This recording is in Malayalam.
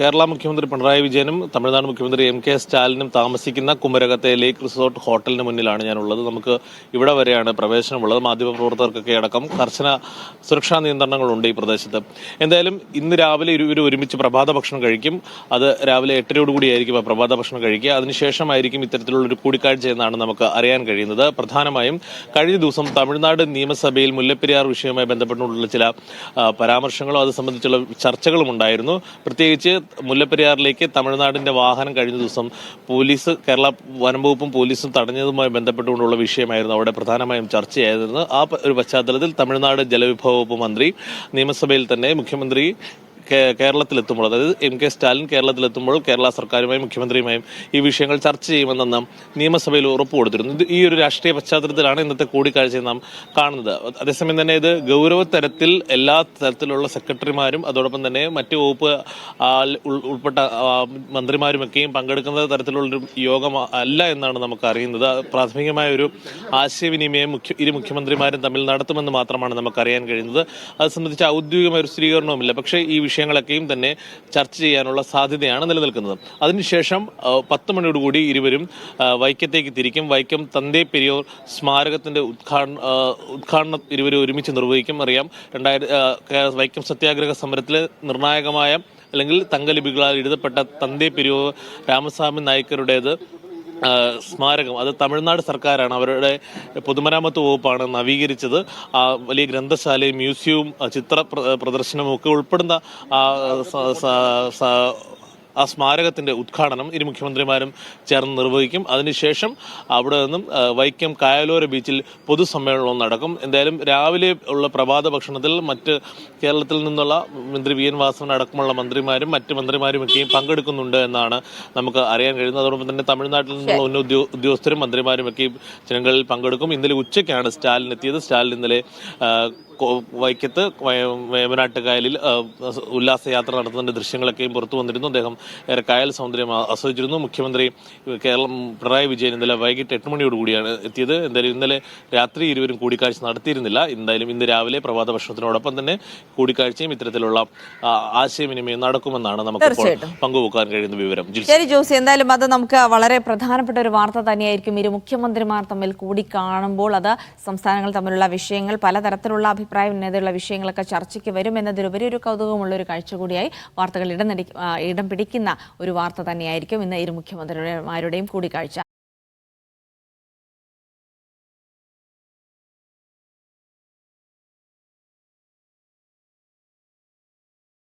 കേരള മുഖ്യമന്ത്രി പിണറായി വിജയനും തമിഴ്നാട് മുഖ്യമന്ത്രി എം കെ സ്റ്റാലിനും താമസിക്കുന്ന കുമരകത്തെ ലേക്ക് റിസോർട്ട് ഹോട്ടലിന് മുന്നിലാണ് ഞാനുള്ളത്. നമുക്ക് ഇവിടെ വരെയാണ് പ്രവേശനമുള്ളത്. മാധ്യമപ്രവർത്തകർക്കൊക്കെ അടക്കം കർശന സുരക്ഷാ നിയന്ത്രണങ്ങളുണ്ട് ഈ പ്രദേശത്ത്. എന്തായാലും ഇന്ന് രാവിലെ ഇരുവരും ഒരുമിച്ച് പ്രഭാത ഭക്ഷണം കഴിക്കും. അത് രാവിലെ എട്ടരയോടുകൂടി ആയിരിക്കും ആ പ്രഭാത ഭക്ഷണം കഴിക്കുക. അതിനുശേഷമായിരിക്കും ഇത്തരത്തിലുള്ള ഒരു കൂടിക്കാഴ്ച എന്നാണ് നമുക്ക് അറിയാൻ കഴിയുന്നത്. പ്രധാനമായും കഴിഞ്ഞ ദിവസം തമിഴ്നാട് നിയമസഭയിൽ മുല്ലപ്പെരിയാർ വിഷയവുമായി ബന്ധപ്പെട്ടുള്ള ചില പരാമർശങ്ങളോ അത് സംബന്ധിച്ചുള്ള ചർച്ചകളും ഉണ്ടായിരുന്നു. പ്രത്യേകിച്ച് മുല്ലപ്പെരിയാറിലേക്ക് തമിഴ്നാടിന്റെ വാഹനം കഴിഞ്ഞ ദിവസം പോലീസ് കേരള വനംവകുപ്പും പോലീസും തടഞ്ഞതുമായി ബന്ധപ്പെട്ടുകൊണ്ടുള്ള വിഷയമായിരുന്നു അവിടെ പ്രധാനമായും ചർച്ചയായിരുന്നു ആ ഒരു പശ്ചാത്തലത്തിൽ തമിഴ്നാട് ജലവിഭവ വകുപ്പ് മന്ത്രി നിയമസഭയിൽ തന്നെ മുഖ്യമന്ത്രി കേരളത്തിലെത്തുമ്പോൾ അതായത് എം കെ സ്റ്റാലിൻ കേരളത്തിലെത്തുമ്പോൾ കേരള സർക്കാരുമായും മുഖ്യമന്ത്രിയുമായും ഈ വിഷയങ്ങൾ ചർച്ച ചെയ്യുമെന്ന് നിയമസഭയിൽ ഉറപ്പ് കൊടുത്തിരുന്നു. ഈ ഒരു രാഷ്ട്രീയ പശ്ചാത്തലത്തിലാണ് ഇന്നത്തെ കൂടിക്കാഴ്ച നാം കാണുന്നത്. അതേസമയം തന്നെ ഇത് ഗൗരവതരത്തിൽ എല്ലാ തരത്തിലുള്ള സെക്രട്ടറിമാരും അതോടൊപ്പം തന്നെ മറ്റ് വകുപ്പ് ഉൾപ്പെട്ട മന്ത്രിമാരുമൊക്കെയും പങ്കെടുക്കുന്ന തരത്തിലുള്ളൊരു യോഗം അല്ല എന്നാണ് നമുക്ക് അറിയുന്നത്. പ്രാഥമികമായ ഒരു ആശയവിനിമയം മുഖ്യ ഇരു മുഖ്യമന്ത്രിമാരും തമ്മിൽ നടത്തുമെന്ന് മാത്രമാണ് നമുക്ക് അറിയാൻ കഴിയുന്നത്. അത് സംബന്ധിച്ച് ഔദ്യോഗികമായ ഒരു സ്ഥിരീകരണവുമില്ല. പക്ഷേ ഈ വിഷയങ്ങളൊക്കെയും തന്നെ ചർച്ച ചെയ്യാനുള്ള സാധ്യതയാണ് നിലനിൽക്കുന്നത്. അതിനുശേഷം പത്ത് മണിയോടുകൂടി ഇരുവരും വൈക്കത്തേക്ക് തിരിക്കും. വൈക്കം തന്തേ പെരിയോർ സ്മാരകത്തിന്റെ ഉദ്ഘാടന ഉദ്ഘാടനം ഇരുവരും ഒരുമിച്ച് നിർവഹിക്കും. അറിയാം രണ്ടായിരം വൈക്കം സത്യാഗ്രഹ സമരത്തിലെ നിർണായകമായ അല്ലെങ്കിൽ തങ്കലിപികളാൽ എഴുതപ്പെട്ട തന്തേ പെരിയോർ രാമസ്വാമി നായ്ക്കരുടേത് സ്മാരകം. അത് തമിഴ്നാട് സർക്കാരാണ്. അവരുടെ പൊതുമരാമത്ത് വകുപ്പാണ് നവീകരിച്ചത്. വലിയ ഗ്രന്ഥശാലയും മ്യൂസിയവും ചിത്ര പ്ര- പ്രദർശനവും ഒക്കെ ഉൾപ്പെടുന്ന ആ, സ- സ- സ- ആ സ്മാരകത്തിന്റെ ഉദ്ഘാടനം ഇരു മുഖ്യമന്ത്രിമാരും ചേർന്ന് നിർവഹിക്കും. അതിനുശേഷം അവിടെ നിന്നും വൈക്കം കായലോര ബീച്ചിൽ പൊതുസമ്മേളനവും നടക്കും. എന്തായാലും രാവിലെ ഉള്ള പ്രഭാത ഭക്ഷണത്തിൽ മറ്റ് കേരളത്തിൽ നിന്നുള്ള മന്ത്രി വി. എൻ. വാസവൻ അടക്കമുള്ള മന്ത്രിമാരും മറ്റ് മന്ത്രിമാരും ഒക്കെയും പങ്കെടുക്കുന്നുണ്ട് എന്നാണ് നമുക്ക് അറിയാൻ കഴിയുന്നത്. അതോടൊപ്പം തന്നെ തമിഴ്നാട്ടിൽ നിന്നുള്ള ഉന്ന ഉദ്യോഗസ്ഥരും മന്ത്രിമാരും ഒക്കെ ജനങ്ങളിൽ പങ്കെടുക്കും. ഇന്നലെ ഉച്ചയ്ക്കാണ് സ്റ്റാലിൻ എത്തിയത്. സ്റ്റാലിൻ ഇന്നലെ വൈക്കത്ത് വയ- കായലിൽ ഉല്ലാസയാത്ര നടത്തുന്നതിന്റെ ദൃശ്യങ്ങളൊക്കെയും പുറത്തു വന്നിരുന്നു. അദ്ദേഹം ഏറെ കായൽ സൗന്ദര്യം ആസ്വദിച്ചിരുന്നു. മുഖ്യമന്ത്രി കേരളം പിണറായി വിജയൻ ഇന്നലെ വൈകിട്ട് എട്ട് മണിയോടുകൂടിയാണ് എത്തിയത്. എന്തായാലും ഇന്നലെ രാത്രി ഇരുവരും കൂടിക്കാഴ്ച നടത്തിയിരുന്നില്ല. എന്തായാലും ഇന്ന് രാവിലെ പ്രഭാത ഭക്ഷണത്തിനോടൊപ്പം തന്നെ കൂടിക്കാഴ്ചയും ഇത്തരത്തിലുള്ള ആശയവിനിമയം നടക്കുമെന്നാണ് നമുക്ക്. പങ്കുവെക്കാൻ കഴിയുന്ന വിവരം. ശരി ജോസി. എന്തായാലും അത് നമുക്ക് വളരെ പ്രധാനപ്പെട്ട ഒരു വാർത്ത തന്നെയായിരിക്കും. ഇരു മുഖ്യമന്ത്രിമാർ തമ്മിൽ കൂടി കാണുമ്പോൾ അത് സംസ്ഥാനങ്ങൾ തമ്മിലുള്ള വിഷയങ്ങൾ പലതരത്തിലുള്ള അഭിപ്രായ ഭിന്നതയുള്ള വിഷയങ്ങളൊക്കെ ചർച്ചയ്ക്ക് വരും എന്നതിലുപരി ഒരു കൗതുകമുള്ള ഒരു കാഴ്ച കൂടിയായി വാർത്തകൾ ഇടം ഇടം പിടിക്കുന്ന ഒരു വാർത്ത തന്നെയായിരിക്കും ഇന്ന് ഇരു മുഖ്യമന്ത്രിമാരുടെയും കൂടിക്കാഴ്ച.